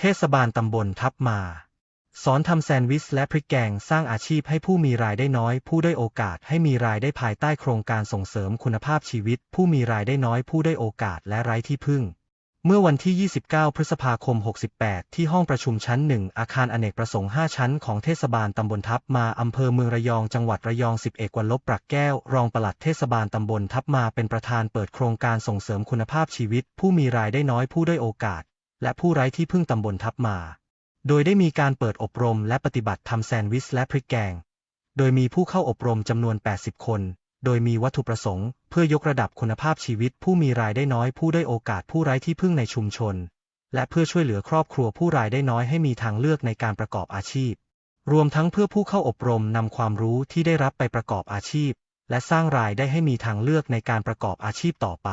เทศบาลตำบลทับมา สอนทำแซนด์วิชและพริกแกงสร้างอาชีพให้ผู้มีรายได้น้อย ผู้ได้โอกาสให้มีรายได้ภายใต้โครงการส่งเสริมคุณภาพชีวิต ผู้มีรายได้น้อยผู้ได้โอกาสและไร้ที่พึ่ง เมื่อวันที่ 29 พฤษภาคม 68 ที่ห้องประชุมชั้น1อาคารอเนกประสงค์ 5 ชั้นของเทศบาลตำบลทับมาอำเภอเมืองระยองจังหวัดระยอง10เอกวันลบปรักแก้ว รองปลัดเทศบาลตำบลทับมาเป็นประธานเปิดโครงการส่งเสริมคุณภาพชีวิต ผู้มีรายได้น้อยผู้ได้โอกาส และผู้ไร้ที่พึ่งตำบลทับมา โดยได้มีการเปิดอบรมและปฏิบัติทำแซนด์วิชและพริกแกง โดยมีผู้เข้าอบรมจำนวน 80 คน โดยมีวัตถุประสงค์ เพื่อยกระดับคุณภาพชีวิต ผู้มีรายได้น้อยผู้ได้โอกาสผู้ไร้ที่พึ่งในชุมชน และเพื่อช่วยเหลือครอบครัวผู้รายได้น้อยให้มีทางเลือกในการประกอบอาชีพ รวมทั้งเพื่อผู้เข้าอบรมนำความรู้ที่ได้รับไปประกอบอาชีพ และสร้างรายได้ให้มีทางเลือกในการประกอบอาชีพต่อไป